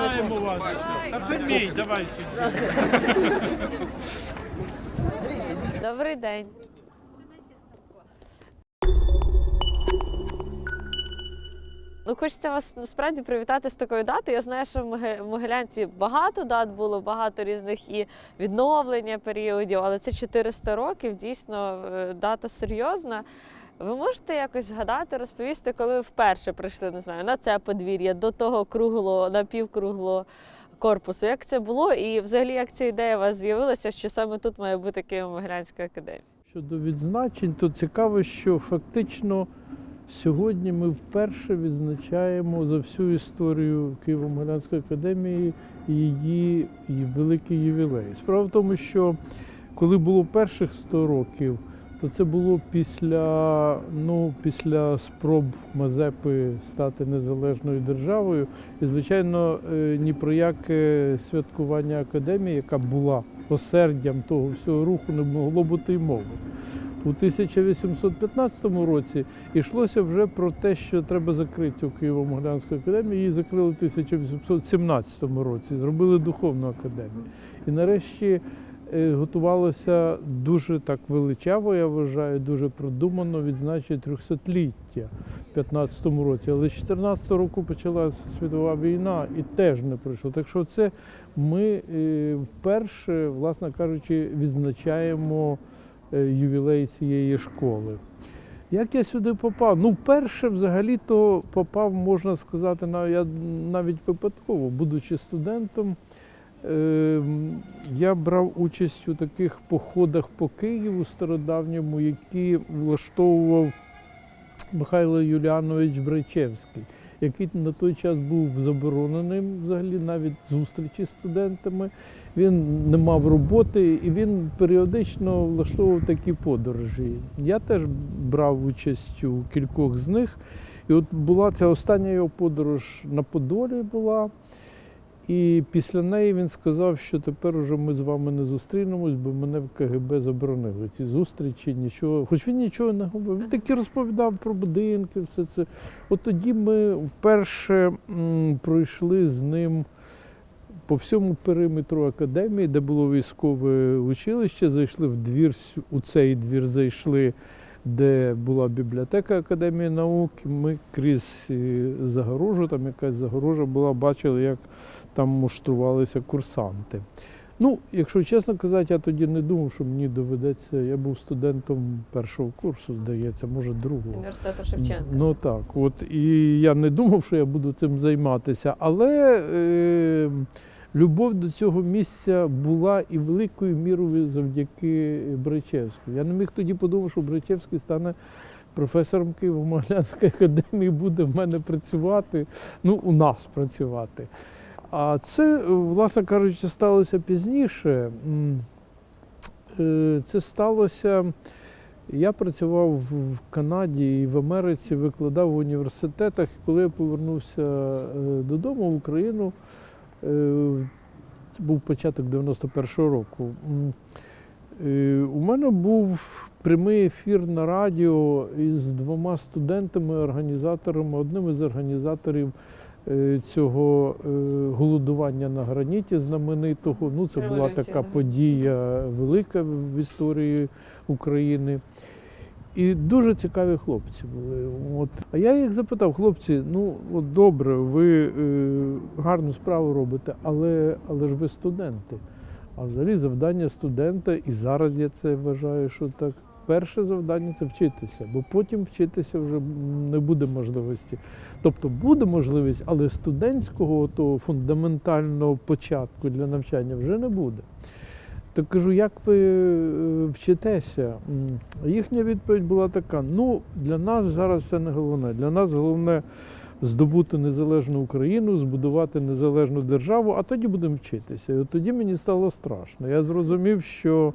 знаємо вас. А це мій, давай сюди. Добрий день. Ну, хочеться вас насправді привітати з такою датою. Я знаю, що в Могилянці багато дат було, багато різних і відновлення періодів, але це 400 років, дійсно е, дата серйозна. Ви можете якось згадати, розповісти, коли ви вперше прийшли, не знаю, на це подвір'я, до того круглого, напівкруглого корпусу. Як це було? І взагалі як ця ідея у вас з'явилася, що саме тут має бути Києво-Могилянська академія? Щодо відзначень, то цікаво, що фактично сьогодні ми вперше відзначаємо за всю історію Києво-Могилянської академії її, великий ювілей. Справа в тому, що коли було перших 100 років, то це було після, ну, після спроб Мазепи стати незалежною державою. І, звичайно, е, ні про яке святкування академії, яка була осердям того всього руху, не могло бути й мови. У 1815 році йшлося вже про те, що треба закрити Києво-Могилянську академію. Її закрили в 1817 році, зробили духовну академію. І нарешті готувалося дуже так величаво, я вважаю, дуже продумано відзначити 300-ліття в 15 році. Але з 14 року почалася світова війна і теж не пройшло. Так що це ми е, вперше, власне кажучи, відзначаємо е, ювілей цієї школи. Як я сюди попав? Ну, вперше взагалі-то попав, можна сказати, навіть випадково, будучи студентом, е, я брав участь у таких походах по Києву стародавньому, які влаштовував Михайло Юліанович Брайчевський, який на той час був забороненим взагалі навіть зустрічі з студентами. Він не мав роботи і він періодично влаштовував такі подорожі. Я теж брав участь у кількох з них. І от була ця остання його подорож на Подолі була. І після неї він сказав, що тепер уже ми з вами не зустрінемось, бо мене в КГБ заборонили ці зустрічі, нічого. Хоч він нічого не говорив. Він таки розповідав про будинки, все це. От тоді ми вперше пройшли з ним по всьому периметру академії, де було військове училище, зайшли в двір, у цей двір зайшли, де була бібліотека Академії наук. Ми крізь е, загорожу, там якась загорожа була, бачили, як там муштрувалися курсанти. Ну, якщо чесно казати, я тоді не думав, що мені доведеться. Я був студентом першого курсу, здається, може другого. Університету Шевченка. Ну так, от і я не думав, що я буду цим займатися, але е, любов до цього місця була і великою мірою завдяки Брайчевську. Я не міг тоді подумати, що Брайчевський стане професором Києво-Могилянської академії, буде в мене працювати, ну, у нас працювати. А це, власне кажучи, сталося пізніше. Е, Це сталося. Я працював в Канаді і в Америці, викладав в університетах. Коли я повернувся е, додому в Україну, це був початок 91-го року. е, У мене був прямий ефір на радіо із двома студентами, організаторами, одним із організаторів е, цього е, голодування на граніті знаменитого. Ну, це була така подія велика в історії України. І дуже цікаві хлопці були. От. А я їх запитав, хлопці, ну от добре, ви е, гарну справу робите, але, але ж ви студенти. А взагалі завдання студента, і зараз я це вважаю, що так. Перше завдання це вчитися, бо потім вчитися вже не буде можливості. Тобто буде можливість, але студентського того фундаментального початку для навчання вже не буде. То кажу, як ви е, вчитеся? Їхня відповідь була така: ну, для нас зараз це не головне. Для нас головне здобути незалежну Україну, збудувати незалежну державу, а тоді будемо вчитися. І от тоді мені стало страшно. Я зрозумів, що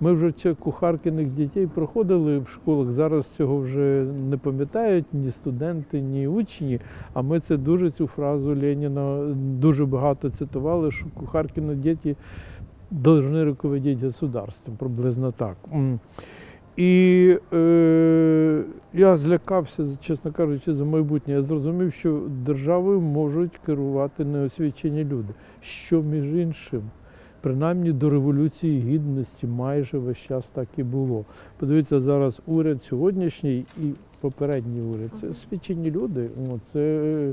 ми вже цих кухаркиних дітей проходили в школах. Зараз цього вже не пам'ятають ні студенти, ні учні. А ми це дуже цю фразу Леніна дуже багато цитували, що кухаркини діти должны руководить государством, приблизно так. І е, я злякався, чесно кажучи, за майбутнє. Я зрозумів, що державою можуть керувати неосвічені люди. Що між іншим, принаймні до Революції Гідності майже весь час так і було. Подивіться, зараз уряд сьогоднішній і попередній уряд. Це освічені люди. Це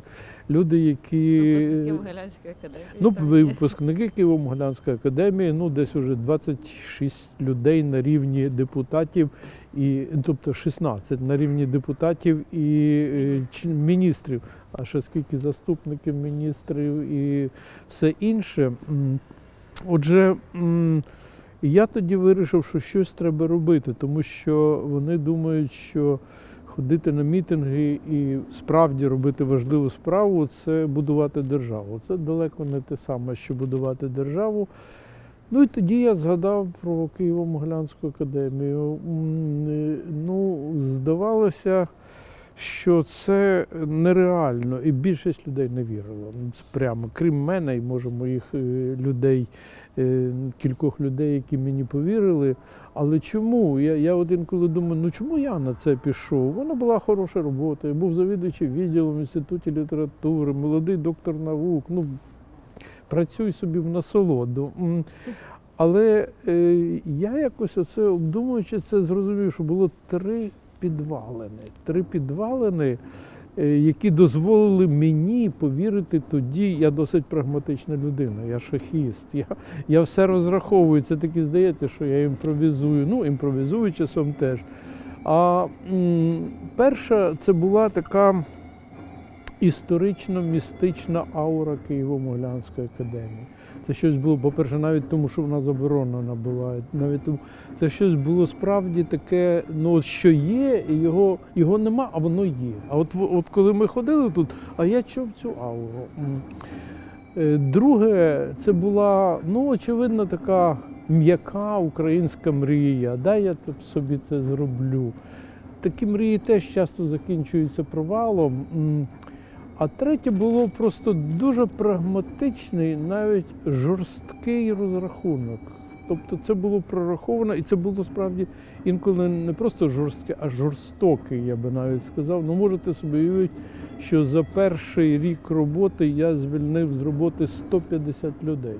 люди, які. Випускники Могилянської академії. Ну, випускники Києво-Могилянської академії, ну десь уже 26 людей на рівні депутатів, і тобто 16 на рівні депутатів і е, міністрів, а ще скільки заступників міністрів і все інше. Отже, я тоді вирішив, що щось треба робити, тому що вони думають, що ходити на мітинги і справді робити важливу справу це будувати державу. Це далеко не те саме, що будувати державу. Ну і тоді я згадав про Києво-Могилянську академію. Ну, здавалося, що це нереально, і більшість людей не вірила. Прямо, крім мене і може моїх е, людей, е, кількох людей, які мені повірили. Але чому? Я, я от інколи думаю, ну чому я на це пішов? Вона була хороша робота. Я був завідувачем відділом в інституті літератури, молодий доктор наук. Ну, працюй собі в насолоду. Але е, я якось оце обдумуючи це, зрозумів, що було три підвалини. Три підвалини, е, які дозволили мені повірити тоді. Я досить прагматична людина, я шахіст. Я, я все розраховую. Це таки здається, що я імпровізую. Ну, імпровізую часом теж. А м, перша це була така історично-містична аура Києво-Могилянської академії. Це щось було, по-перше, навіть тому, що вона заборонена була. Навіть тому, це щось було справді таке, ну що є, і його, його нема, а воно є. А от, от коли ми ходили тут, а я чув цю ауру. Е, Друге, це була, ну, очевидно, така м'яка українська мрія. Дай я собі це зроблю. Такі мрії теж часто закінчуються провалом. А третє було просто дуже прагматичний, навіть жорсткий розрахунок. Тобто це було прораховано, і це було справді інколи не просто жорстке, а жорстоке, я би навіть сказав. Ну можете собі уявити, що за перший рік роботи я звільнив з роботи 150 людей.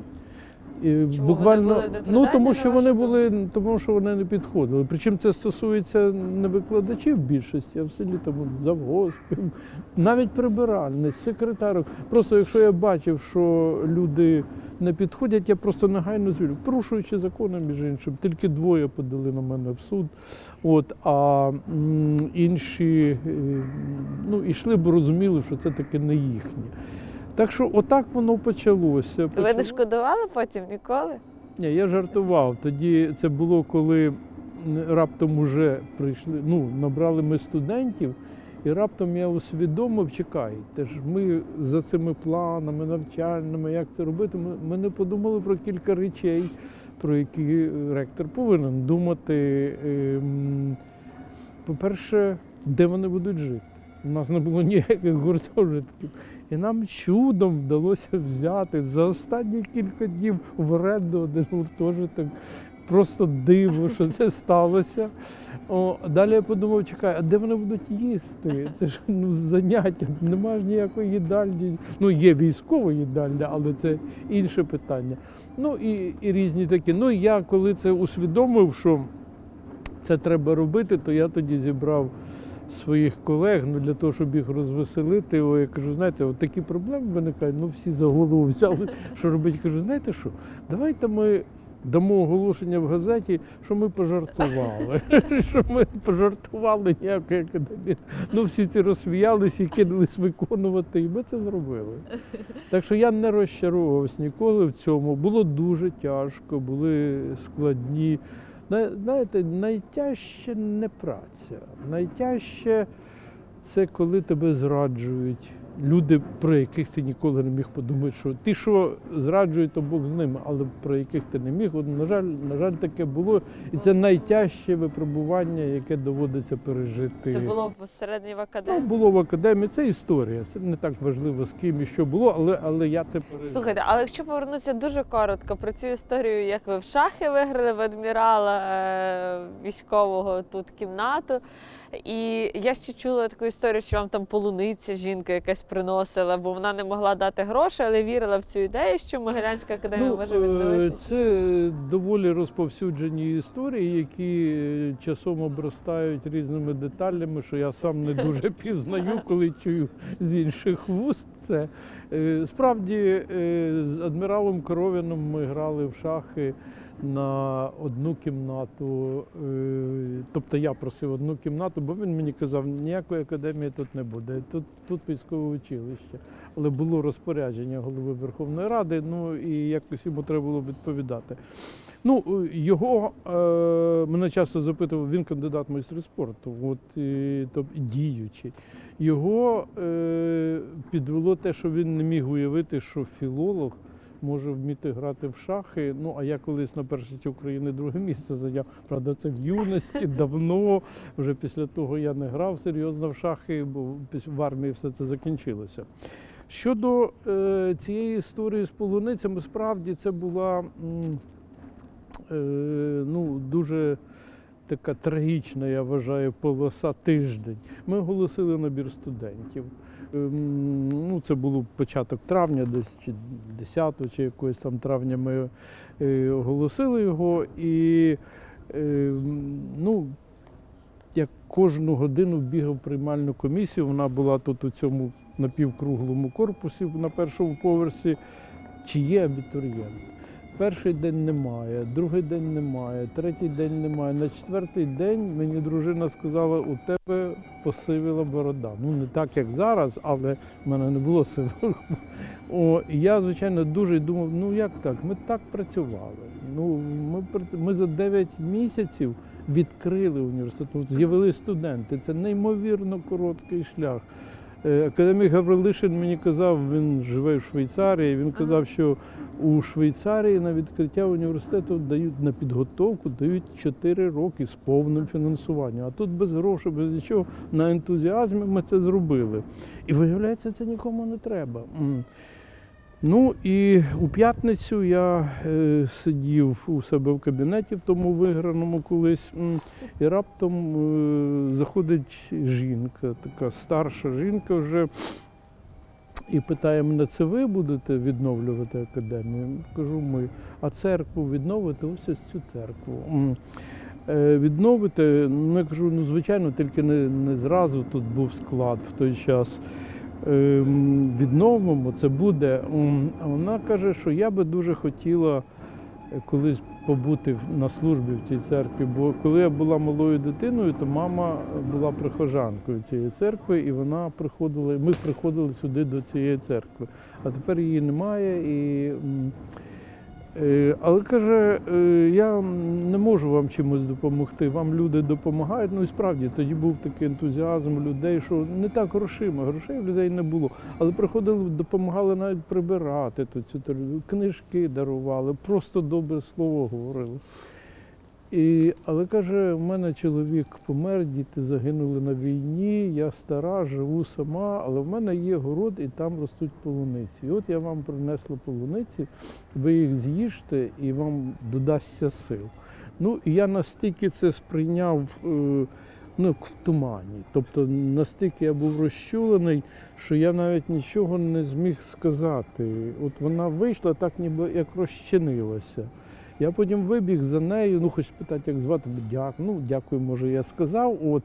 І Чому буквально вони були ну тому, що вони були, тому що вони не підходили. Причому це стосується не викладачів більшості, а в селі там от завгоспів, навіть прибиральниць, секретарок. Просто якщо я бачив, що люди не підходять, я просто негайно звільню. Порушуючи закони, між іншим, тільки двоє подали на мене в суд. От, а інші е, ну, йшли, бо розуміли, що це таки не їхнє. Так що отак воно почалося. Ви не шкодували потім ніколи? ні, я жартував. Тоді це було, коли раптом уже прийшли, ну, набрали ми студентів, і раптом я усвідомив, чекайте ж, ми за цими планами навчальними, як це робити, ми, ми не подумали про кілька речей, про які ректор повинен думати. Ем, По-перше, де вони будуть жити. У нас не було ніяких гуртожитків. І нам чудом вдалося взяти за останні кілька днів в оренду один гуртожиток. Просто диво, що це сталося. О, далі я подумав, чекай, а де вони будуть їсти? Це ж ну, заняття, немає ж ніякої їдальні. Ну, є військова їдальня, але це інше питання. Ну і, і різні такі. Ну, я коли це усвідомив, що це треба робити, то я тоді зібрав своїх колег ну, для того, щоб їх розвеселити. О, я кажу, знаєте, от такі проблеми виникають, ну всі за голову взяли, що робити. Кажу, знаєте що, давайте ми дамо оголошення в газеті, що ми пожартували. що ми пожартували ніякої академії. Ну, всі ці розсміялися і кинулись виконувати, і ми це зробили. Так що я не розчаровувався ніколи в цьому. Було дуже тяжко, були складні. Зна- Знаєте, найтяжче не праця. Найтяжче це коли тебе зраджують люди, про яких ти ніколи не міг подумати, що ті, що зраджують, то Бог з ними, але про яких ти не міг. От, на жаль, на жаль, таке було. І це найтяжче випробування, яке доводиться пережити. Це було в Ну, академії. було в академії. Це історія. Це не так важливо з ким і що було, але, але я це пережив. Слухайте, але якщо повернутися дуже коротко про цю історію, як ви в шахи виграли в адмірала е, військового тут кімнату. І я ще чула таку історію, що вам там полуниця жінка якась приносила, бо вона не могла дати гроші, але вірила в цю ідею, що Могилянська академія може е, відновитися. Це доволі розповсюджені історії, які е, часом обростають різними деталями, що я сам не дуже пізнаю, коли чую з інших вуст. Це Е, справді е, з адміралом Коровіном ми грали в шахи на одну кімнату. Е, Тобто я просив одну кімнату, бо він мені казав, ніякої академії тут не буде. Тут, тут військове училище. Але було розпорядження голови Верховної Ради, ну і якось йому треба було відповідати. Ну, е, його е, мене часто запитував, він кандидат майстри спорту, от і, тобто діючий. Його е, підвело те, що він не міг уявити, що філолог може вміти грати в шахи. Ну, а я колись на першості України друге місце зайняв. Правда, це в юності, давно. Вже після того я не грав серйозно в шахи, бо в армії все це закінчилося. Щодо е, цієї історії з полуницями, справді це була е, ну, дуже така трагічна, я вважаю, полоса тиждень. Ми оголосили набір студентів. Ем, Ну, це було початок травня, десь чи 10 чи якогось там травня ми е, оголосили його. І е, ну, я кожну годину бігав приймальну комісію. Вона була тут у цьому напівкруглому корпусі на першому поверсі. Чи є абітурієнт? Перший день немає, другий день немає, третій день немає. На четвертий день мені дружина сказала, у тебе посивіла борода. Ну не так, як зараз, але в мене не було. О, я, звичайно, дуже думав, ну як так? Ми так працювали. Ну, ми, ми за 9 місяців відкрили університет, з'явилися студенти. Це неймовірно короткий шлях. Е, Академік Гаврилишин мені казав, він живе в Швейцарії. Він казав, що у Швейцарії на відкриття університету дають на підготовку дають 4 роки з повним фінансуванням. А тут без грошей, без нічого, на ентузіазмі ми це зробили. І виявляється, це нікому не треба. Ну і у п'ятницю я е, сидів у себе в кабінеті в тому виграному колись, і раптом е, заходить жінка, така старша жінка вже, і питає мене, це ви будете відновлювати академію? Кажу, ми. А церкву відновити? Ось ось цю церкву. Е, Відновити, ну я кажу, ну звичайно, тільки не, не зразу тут був склад в той час. Ем, Відновимо, це буде. Вона каже, що я би дуже хотіла е, колись побути на службі в цій церкві. Бо коли я була малою дитиною, то мама була прихожанкою цієї церкви, і вона приходила, ми приходили сюди до цієї церкви. А тепер її немає. І, але каже, е, я не можу вам чимось допомогти. Вам люди допомагають. Ну і справді тоді був такий ентузіазм людей, що не так грошима, грошей в людей не було. Але приходили, допомагали навіть прибирати тут цю книжки дарували, просто добре слово говорили. І, але каже, в мене чоловік помер, діти загинули на війні, я стара, живу сама, але в мене є город і там ростуть полуниці. І от я вам принесла полуниці, ви їх з'їжте і вам додасться сил. Ну, я настільки це сприйняв е, ну, в тумані. Тобто настільки я був розчулений, що я навіть нічого не зміг сказати. От вона вийшла так, ніби як розчинилася. Я потім вибіг за нею, ну хоч питати, як звати, дякую. Ну, дякую, може, я сказав. От.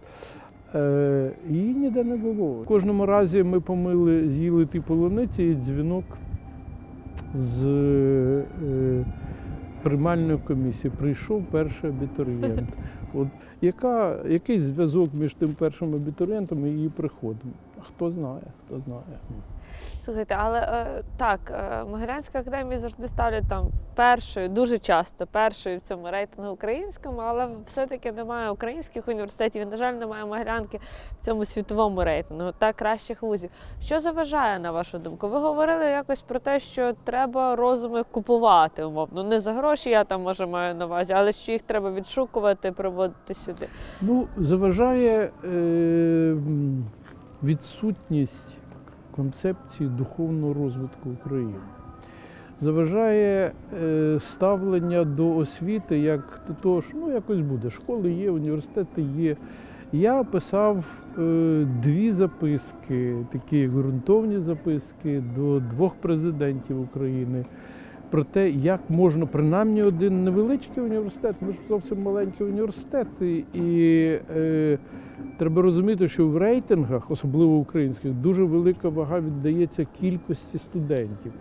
Е, її ніде не було. В кожному разі ми помили, з'їли ті полуниці і дзвінок з е, приймальної комісії. Прийшов перший абітурієнт. От, яка, який зв'язок між тим першим абітурієнтом і її приходом? хто знає, хто знає. Слухайте, але е, так, е, Могилянська академія завжди ставлять там першою, дуже часто першою в цьому рейтингу українському, але все-таки немає українських університетів, і, на жаль, немає Могилянки в цьому світовому рейтингу та кращих вузів. Що заважає, на вашу думку? Ви говорили якось про те, що треба розуми купувати, умовно. Не за гроші, я там може маю на увазі, але що їх треба відшукувати, приводити сюди. Ну, заважає е, відсутність концепції духовного розвитку України. Заважає е, ставлення до освіти як того, що ну, якось буде. Школи є, університети є. Я писав е, дві записки, такі ґрунтовні записки до двох президентів України про те, як можна принаймні один невеличкий університет, ми ж зовсім маленький університет, і, і е, треба розуміти, що в рейтингах, особливо українських, дуже велика вага віддається кількості студентів.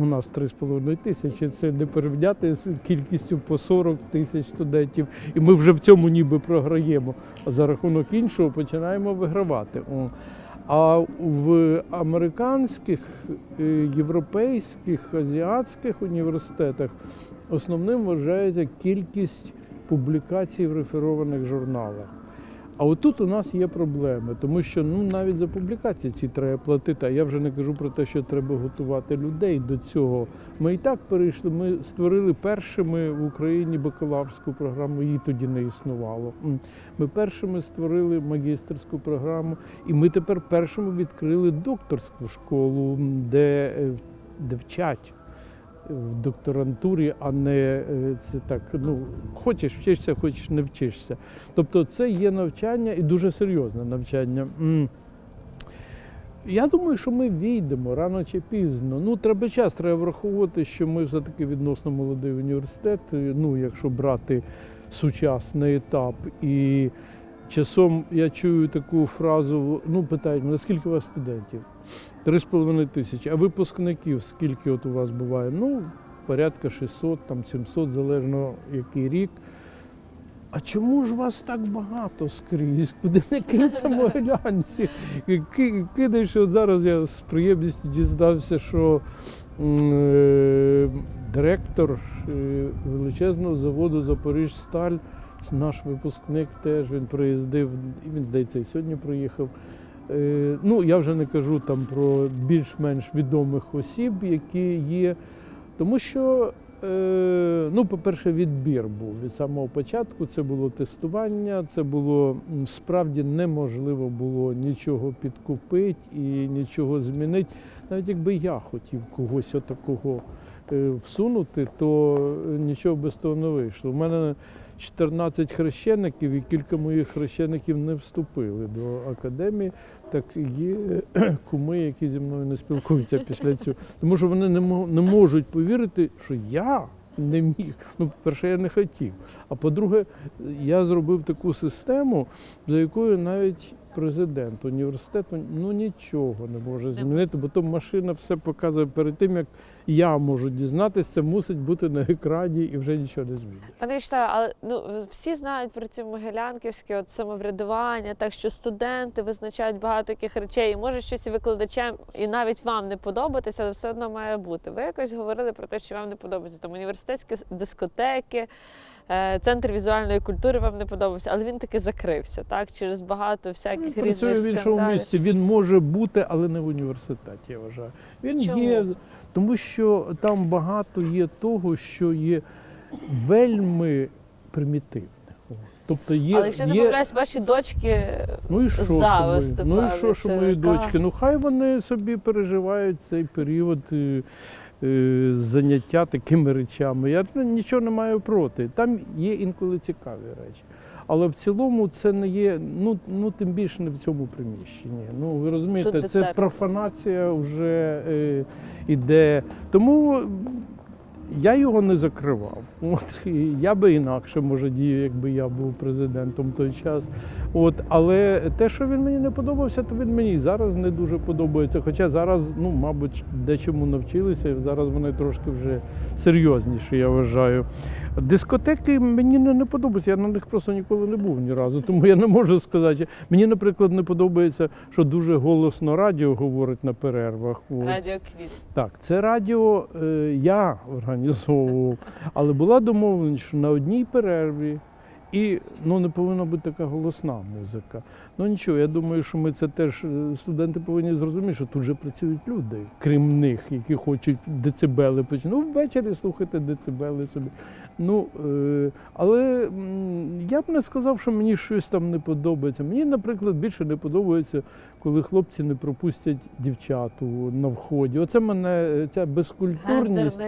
У нас 3,5 тисячі, це не порівняти з кількістю по 40 тисяч студентів. І ми вже в цьому ніби програємо. А за рахунок іншого починаємо вигравати. А в американських, е, європейських, азіатських університетах основним вважається кількість публікацій в реферованих журналах. А отут у нас є проблеми, тому що ну навіть за публікації ці треба платити. А я вже не кажу про те, що треба готувати людей до цього. Ми і так перейшли. Ми створили першими в Україні бакалаврську програму, її тоді не існувало. Ми першими створили магістерську програму, і ми тепер першими відкрили докторську школу, де, е, де вчать в докторантурі, а не е, це так. Ну, хочеш вчишся, хочеш не вчишся. Тобто це є навчання і дуже серйозне навчання. Я думаю, що ми війдемо рано чи пізно. Ну, треба час, треба враховувати, що ми все-таки відносно молодий університет. Ну, якщо брати сучасний етап. І часом я чую таку фразу: ну, питають мене, скільки у вас студентів? Три з половиною тисячі. А випускників скільки от у вас буває? Ну, порядка 600, там 700, залежно який рік. А чому ж вас так багато скрізь? Куди не кинься могилянці? Кидаєш, от зараз я з приємністю дізнався, що е, директор е, величезного заводу Запоріжсталь, наш випускник теж він приїздив, і він, здається, і сьогодні приїхав. Е, Ну, я вже не кажу там про більш-менш відомих осіб, які є. Тому що, е, ну, по-перше, відбір був від самого початку. Це було тестування, це було справді неможливо було нічого підкупити і нічого змінити. Навіть якби я хотів когось отакого всунути, то е, нічого без того не вийшло. У мене 14 хрещеників, і кілька моїх хрещеників не вступили до академії. Так є куми, які зі мною не спілкуються після цього. Тому що вони не, мо- не можуть повірити, що я не міг. Ну, по-перше, я не хотів. А по-друге, я зробив таку систему, за якою навіть президент університету ну нічого не може змінити, бо то машина все показує перед тим, як я можу дізнатися, це мусить бути на екрані і вже нічого не змінить. Пане Вячеславе, але ну всі знають про ці могилянківське от самоврядування, так що студенти визначають багато таких речей, і може щось і викладачам і навіть вам не подобатися, але все одно має бути. Ви якось говорили про те, що вам не подобається там університетські дискотеки, центр візуальної культури вам не подобався, але він таки закрився, так через багато всяких Він різних в іншому місці. Він може бути, але не в університеті, я вважаю. Він Чому? є, тому що там багато є того, що є вельми примітивне. Тобто є, Але якщо не є помиляюсь, ваші дочки ну і що, за мої, ну і що, що мої дочки? Ну хай вони собі переживають цей період е, е, заняття такими речами. Я ну, нічого не маю проти. Там є інколи цікаві речі. Але в цілому це не є, ну, ну тим більше не в цьому приміщенні. Ну ви розумієте, це профанація вже е, іде. Тому я його не закривав. От, я би інакше може діяв, якби я був президентом в той час. От, але те, що він мені не подобався, то він мені і зараз не дуже подобається. Хоча зараз, ну, мабуть, дечому навчилися, і зараз вони трошки вже серйозніші, я вважаю. Дискотеки мені не, не подобаються, я на них просто ніколи не був ні разу, тому я не можу сказати. Мені, наприклад, не подобається, що дуже голосно радіо говорить на перервах. Радіо Квіт. Так, це радіо е, я організовував, але була домовленість, що на одній перерві. І ну, не повинна бути така голосна музика. Ну нічого, я думаю, що ми це теж е, студенти повинні зрозуміти, що тут вже працюють люди, крім них, які хочуть децибели почути. Ну, ввечері слухайте децибели собі. Ну, е, але я б не сказав, що мені щось там не подобається. Мені, наприклад, більше не подобається, коли хлопці не пропустять дівчату на вході. Оце мене ця безкультурність.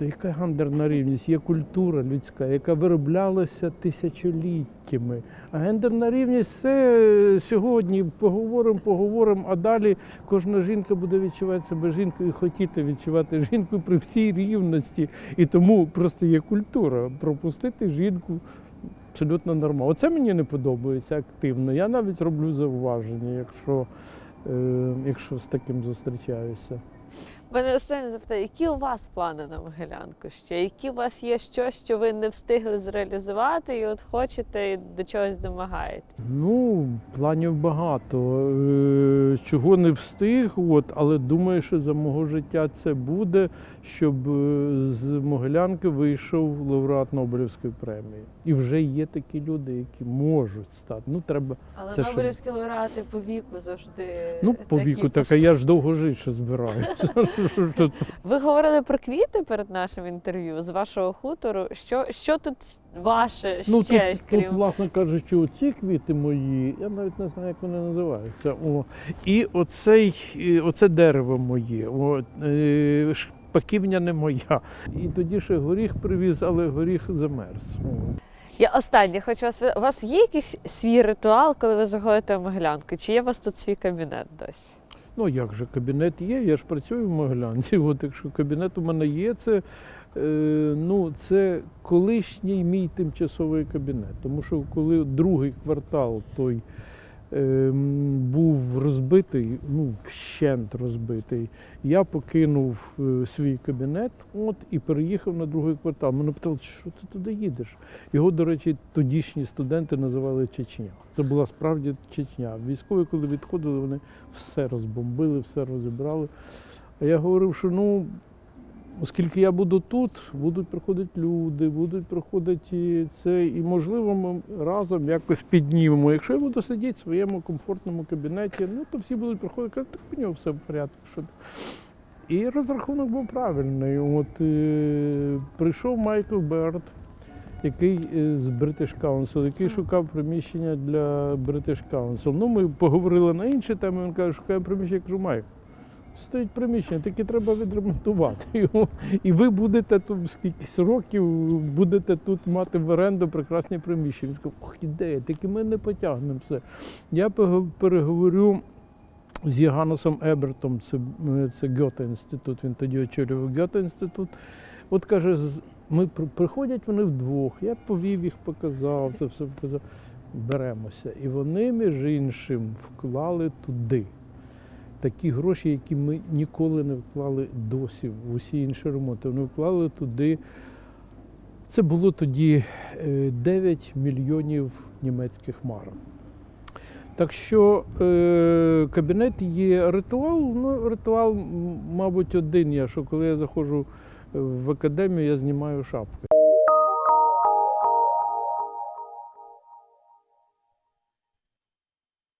Рівні. Та яка гендерна рівність? Є культура людська, яка вироблялася тисячоліттями. А гендерна рівність це сьогодні поговоримо, поговоримо, а далі кожна жінка буде відчувати себе жінкою і хотіти відчувати жінку при всій рівності. І тому просто є культура пропустити жінку. Абсолютно нормально. Оце мені не подобається активно. Я навіть роблю зауваження, якщо, е, якщо з таким зустрічаюся. Мене останнє запитання, які у вас плани на Могилянку ще? Які у вас є щось, що ви не встигли зреалізувати, і от хочете і до чогось домагаєте? Ну, планів багато. Е, Чого не встиг, от, але думаю, що за мого життя це буде, щоб е, з Могилянки вийшов лауреат Нобелівської премії. І вже є такі люди, які можуть стати. Ну, треба. Але Це? Нобелівські лауреати по віку завжди. Ну, по такі віку, так, а я ж довго жити ще збираюся. Ви говорили про квіти перед нашим інтерв'ю з вашого хутору. Що, що тут ваше Ну, тут, крім тут, власне кажучи, оці квіти мої, я навіть не знаю, як вони називаються. О, і оцей, оце дерево моє. О, е, шпаківня не моя. І тоді ще горіх привіз, але горіх замерз. Я останнє хочу вас. У вас є якийсь свій ритуал, коли ви заходите в Могилянку? Чи є у вас тут свій кабінет досі? Ну як же кабінет є? Я ж працюю в Могилянці. От якщо кабінет у мене є, це, е, ну, це колишній мій тимчасовий кабінет. Тому що коли другий квартал той був розбитий, ну вщент розбитий, я покинув е, свій кабінет от, і переїхав на другий квартал. Мене питали, що ти туди їдеш? Його, до речі, тодішні студенти називали Чечня. Це була справді Чечня. Військові, коли відходили, вони все розбомбили, все розібрали. А я говорив, що ну, оскільки я буду тут, будуть приходити люди, будуть приходити це, і можливо, ми разом якось піднімемо. Якщо я буду сидіти в своєму комфортному кабінеті, ну то всі будуть приходити, казати, так у нього все в порядку. Що і розрахунок був правильний. От е, прийшов Майкл Берд, який е, з British Council, який шукав приміщення для British Council. Ну, ми поговорили на інші теми. Він каже, шукає приміщення, я кажу, Майк. Стоїть приміщення, тільки треба відремонтувати його. І ви будете тут скількись років, будете тут мати в оренду прекрасні приміщення. Він сказав, ох, ідея, тільки ми не потягнемо все. Я переговорю з Єганосом Ебертом, це, е, це Гьоте інститут, він тоді очолював Гьоте інститут. От каже, ми приходять вони вдвох, я повів їх, показав, це все показав. Беремося. І вони, між іншим, вклали туди такі гроші, які ми ніколи не вклали досі в усі інші ремонти. Вони вклали туди. Це було тоді е, 9 мільйонів німецьких марок. Так що е, кабінет є ритуал. Ну, ритуал, мабуть, один є, що коли я заходжу в академію, я знімаю шапку.